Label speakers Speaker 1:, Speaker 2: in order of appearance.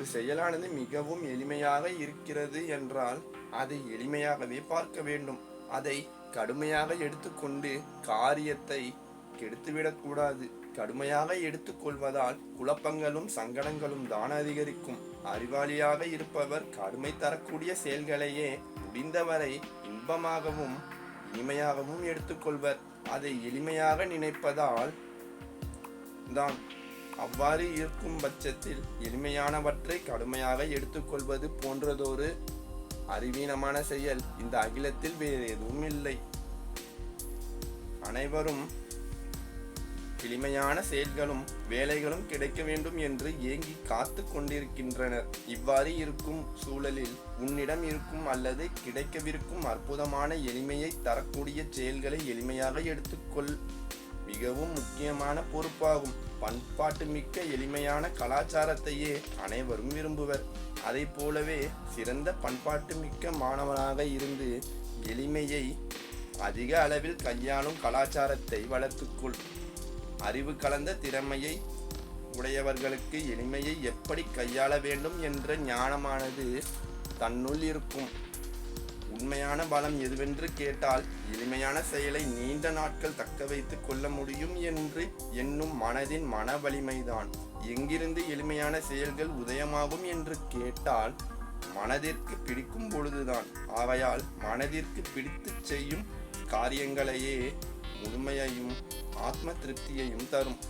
Speaker 1: ஒரு செயலானது மிகவும் எளிமையாக இருக்கிறது என்றால் அதை எளிமையாகவே பார்க்க வேண்டும். அதை கடுமையாக எடுத்துக்கொண்டு காரியத்தை கெடுத்துவிடக்கூடாது. கடுமையாக எடுத்துக்கொள்வதால் குழப்பங்களும் சங்கடங்களும் தான் அதிகரிக்கும். அறிவாளியாக இருப்பவர் கடுமை தரக்கூடிய செயல்களையே முடிந்தவரை இன்பமாகவும் இனிமையாகவும் எடுத்துக்கொள்வர். அதை எளிமையாக நினைப்பதால் தான் அவ்வாறு இருக்கும் பட்சத்தில் எளிமையானவற்றை கடுமையாக எடுத்துக்கொள்வது போன்றதொரு அறிவீனமான செயல். இந்த அகிலத்தில் வேறு எதுவும் இல்லை. அனைவரும் எளிமையான செயல்களும் வேலைகளும் கிடைக்க வேண்டும் என்று ஏங்கி காத்து கொண்டிருக்கின்றனர். இவ்வாறு இருக்கும் சூழலில் உன்னிடம் இருக்கும் அல்லது கிடைக்கவிருக்கும் அற்புதமான எளிமையை தரக்கூடிய செயல்களை எளிமையாக எடுத்துக்கொள். மிகவும் முக்கியமான பொறுப்பாகும். பண்பாட்டு மிக்க எளிமையான கலாச்சாரத்தையே அனைவரும் விரும்புவர். அதை போலவே சிறந்த பண்பாட்டு மிக்க மாணவனாக இருந்து எளிமையை அதிக அளவில் கையாளும் கலாச்சாரத்தை வளர்த்துக்கொள். அறிவு கலந்த திறமையை உடையவர்களுக்கு எளிமையை எப்படி கையாள வேண்டும் என்ற ஞானமானது தன்னுள் இருக்கும். உண்மையான பலம் எதுவென்று கேட்டால் எளிமையான செயலை நீண்ட நாட்கள் தக்க வைத்துக் கொள்ள முடியும் என்று என்னும் மனதின் மன வலிமைதான் எங்கிருந்து எளிமையான செயல்கள் உதயமாகும் என்று கேட்டால் மனதிற்கு பிடிக்கும் பொழுதுதான். ஆகையால் மனதிற்கு பிடித்து செய்யும் காரியங்களையே முழுமையையும் ஆத்ம திருப்தியையும் தரும்.